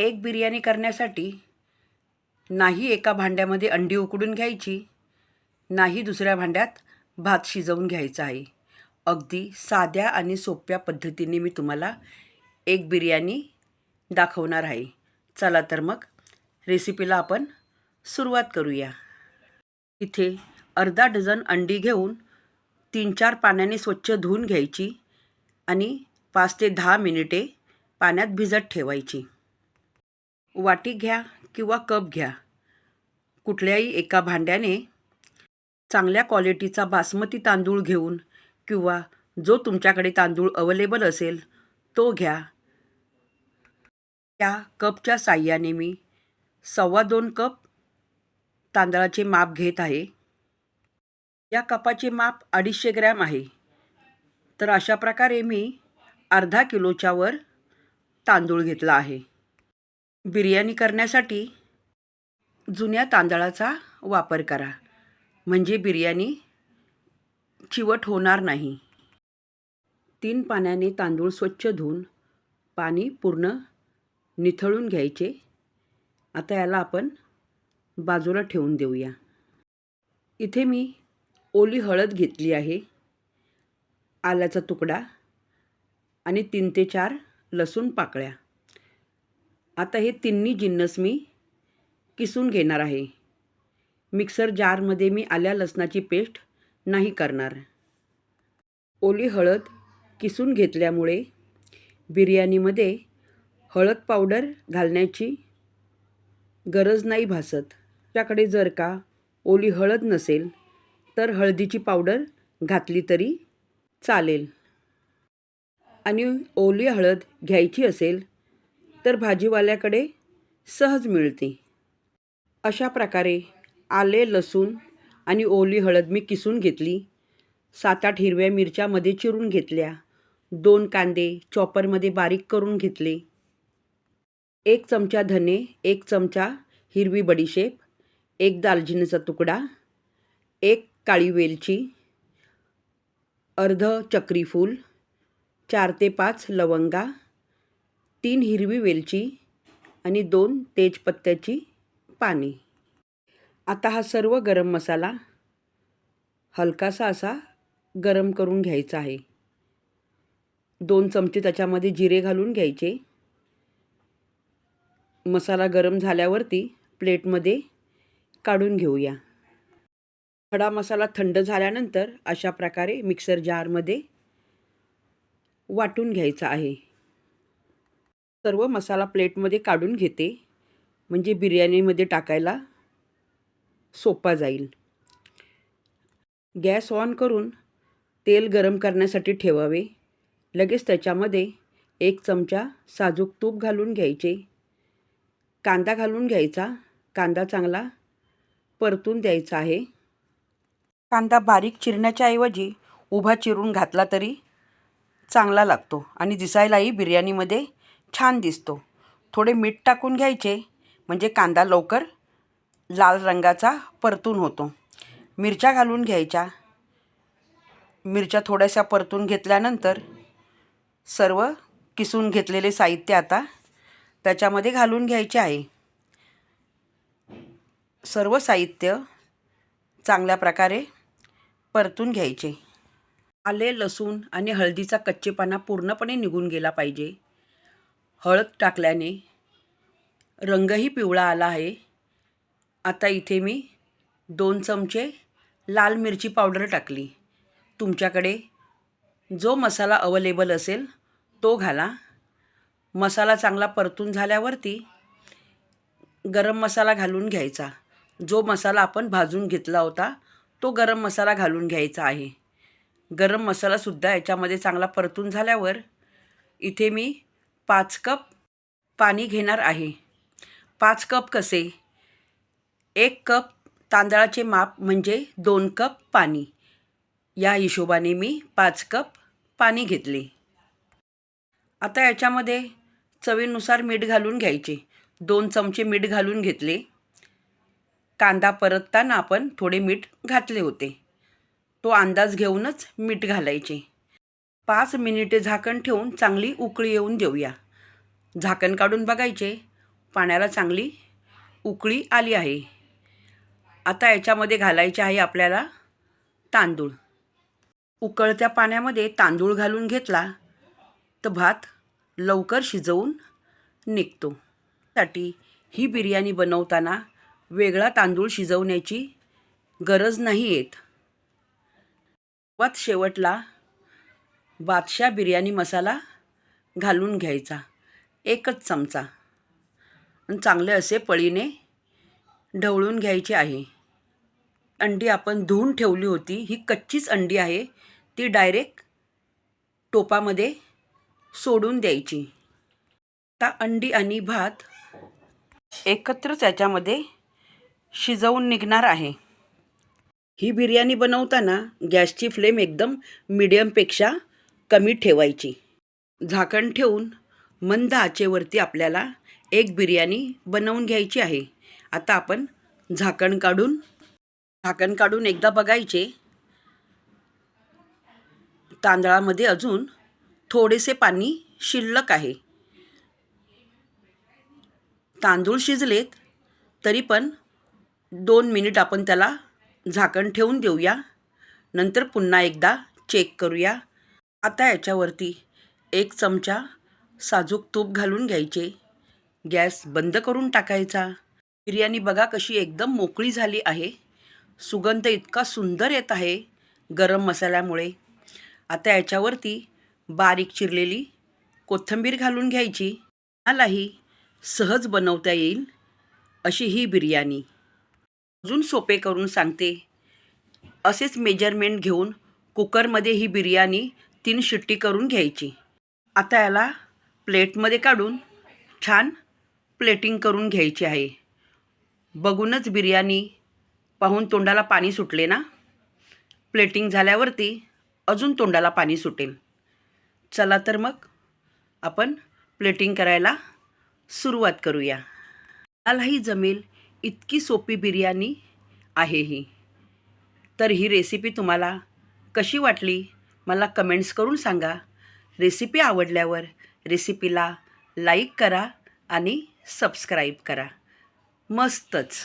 एक बिर्याणी करण्यासाठी नाही एका भांड्यामध्ये अंडी उकडून घ्यायची नाही दुसऱ्या भांड्यात भात शिजवून घ्यायचा आहे. अगदी साध्या आणि सोप्या पद्धतीने मी तुम्हाला एक बिर्याणी दाखवणार आहे. चला तर मग रेसिपीला आपण सुरुवात करूया. इथे अर्धा डझन अंडी घेऊन तीन चार पाण्याने स्वच्छ धुवून घ्यायची आणि पाच ते दहा मिनिटे पाण्यात भिजत ठेवायची. वाटी घ्या किंवा कप घ्या. कुठल्याही एका भांड्याने चांगल्या क्वालिटीचा बासमती तांदूळ घेऊन किंवा जो तुमच्याकडे तांदूळ अवेलेबल असेल तो घ्या. त्या कपच्या साह्याने मी सव्वा दोन कप तांदळाचे माप घेत आहे. या कपाचे माप अडीचशे ग्रॅम आहे. तर अशा प्रकारे मी अर्धा किलोच्यावर तांदूळ घेतला आहे. बिर्याणी करण्यासाठी जुन्या तांदळाचा वापर करा. म्हणजे बिर्याणी चिवट होणार नाही. तीन पाण्याने तांदूळ स्वच्छ धुवून पाणी पूर्ण निथळून घ्यायचे. आता याला आपण बाजूला ठेवून देऊया. इथे मी ओली हळद घेतली आहे. आल्याचा तुकडा आणि तीन ते चार लसूण पाकळ्या. आता हे तिन्ही जिन्नस मी किसून घेणार आहे. मिक्सर जारमध्ये मी आल्या लसणाची पेस्ट नाही करणार. ओली हळद किसून घेतल्यामुळे बिर्याणीमध्ये हळद पावडर घालण्याची गरज नाही भासत. त्याकडे जर का ओली हळद नसेल तर हळदीची पावडर घातली तरी चालेल. आणि ओली हळद घ्यायची असेल तर भाजीवाल्याकडे सहज मिळते. अशा प्रकारे आले लसूण आणि ओली हळद मी किसून घेतली. सात आठ हिरव्या मिरच्यामध्ये चिरून घेतल्या. दोन कांदे चॉपरमध्ये बारीक करून घेतले. एक चमचा धने एक चमचा हिरवी बडीशेप एक दालचिनीचा तुकडा एक काळी वेलची अर्ध चक्रीफूल चार ते पाच लवंगा तीन हिरवी वेलची आणि दोन तेजपत्त्याची पाने. आता हा सर्व गरम मसाला हलकासा असा गरम करून घ्यायचा आहे. दोन चमचे त्याच्यामध्ये जिरे घालून घ्यायचे. मसाला गरम झाल्यावरती प्लेटमध्ये काढून घेऊया. खडा मसाला थंड झाल्यानंतर अशा प्रकारे मिक्सर जारमध्ये वाटून घ्यायचा आहे. सर्व मसाला प्लेटमध्ये काढून घेते. म्हणजे बिर्याणीमध्ये टाकायला सोपा जाईल. गॅस ऑन करून तेल गरम करण्यासाठी ठेवावे. लगेच त्याच्यामध्ये एक चमचा साजूक तूप घालून घ्यायचे. कांदा घालून घ्यायचा. कांदा चांगला परतून द्यायचा आहे. कांदा बारीक चिरण्याच्या ऐवजी उभा चिरून घातला तरी चांगला लागतो आणि दिसायलाही बिर्याणीमध्ये छान दिसतो. थोडे मीठ टाकून घ्यायचे म्हणजे कांदा लवकर लाल रंगाचा परतून होतो. मिरच्या घालून घ्यायच्या. मिरच्या थोड्याशा परतून घेतल्यानंतर सर्व किसून घेतलेले साहित्य आता त्याच्यामध्ये घालून घ्यायचे आहे. सर्व साहित्य चांगल्या प्रकारे परतून घ्यायचे. आले लसूण आणि हळदीचा कच्चेपणा पूर्णपणे निघून गेला पाहिजे. हळद टाकल्याने रंगही पिवळा आला आहे. आता इथे मी दोन चमचे लाल मिरची पावडर टाकली. तुमच्याकडे जो मसाला अवेलेबल असेल तो घाला. मसाला चांगला परतून झाल्यावरती गरम मसाला घालून घ्यायचा. जो मसाला आपण भाजून घेतला होता तो गरम मसाला घालून घ्यायचा आहे. गरम मसालासुद्धा याच्यामध्ये चांगला परतून झाल्यावर इथे मी पाच कप पाणी घेणार आहे. पाच कप कसे? एक कप तांदळाचे माप म्हणजे दोन कप पाणी. या हिशोबाने मी पाच कप पाणी घेतले. आता याच्यामध्ये चवीनुसार मीठ घालून घ्यायचे. दोन चमचे मीठ घालून घेतले. कांदा परतताना आपण थोडे मीठ घातले होते. तो अंदाज घेऊनच मीठ घालायचे. पाच मिनिटे झाकण ठेवून चांगली उकळी येऊन देऊया. झाकण काढून बघायचे. पाण्याला चांगली उकळी आली आहे. आता याच्यामध्ये घालायचे आहे आपल्याला तांदूळ. उकळत्या पाण्यामध्ये तांदूळ घालून घेतला तर भात लवकर शिजवून निघतो. साठी ही बिर्याणी बनवताना वेगळा तांदूळ शिजवण्याची गरज नाही येत सर्वात शेवटला बादशाह बिर्याणी मसाला घालून घ्यायचा. एकच चमचा. आणि चांगले असे पळीने ढवळून घ्यायचे आहे. अंडी आपण धुवून ठेवली होती. ही कच्चीच अंडी आहे. ती डायरेक्ट टोपामध्ये सोडून द्यायची. आता अंडी आणि भात एकत्रच याच्यामध्ये शिजवून निघणार आहे. ही बिर्याणी बनवताना गॅसची फ्लेम एकदम मिडियमपेक्षा कमी ठेवायची. झाकण ठेवून मंद आचेवरती आपल्याला एक बिर्याणी बनवून घ्यायची आहे. आता आपण झाकण काढून झाकण काढून एकदा बघायचे. तांदळामध्ये अजून थोडेसे पाणी शिल्लक आहे. तांदूळ शिजलेत तरी पण दोन मिनिट आपण त्याला झाकण ठेवून देऊया. नंतर पुन्हा एकदा चेक करूया. आता याच्यावरती एक चमचा साजूक तूप घालून घ्यायचे. गॅस बंद करून टाकायचा. बिर्याणी बघा कशी एकदम मोकळी झाली आहे. सुगंध इतका सुंदर येत आहे गरम मसाल्यामुळे. आता याच्यावरती बारीक चिरलेली कोथिंबीर घालून घ्यायची. मलाही सहज बनवता येईल अशी ही बिर्याणी. अजून सोपे करून सांगते. असेच मेजरमेंट घेऊन कुकरमध्ये ही बिर्याणी तीन शिट्टी करून घ्यायची. आता याला प्लेटमध्ये काढून छान प्लेटिंग करून घ्यायची आहे. बघूनच बिर्याणी पाहून तोंडाला पाणी सुटले ना? प्लेटिंग झाल्यावरती अजून तोंडाला पाणी सुटेल. चला तर मग आपण प्लेटिंग करायला सुरुवात करूया. मलाही जमेल इतकी सोपी बिर्याणी आहे ही. तर ही रेसिपी तुम्हाला कशी वाटली? मला कमेंट्स करून सांगा. रेसिपी आवडल्यावर रेसिपीला लाईक करा आणि सबस्क्राईब करा. मस्तच.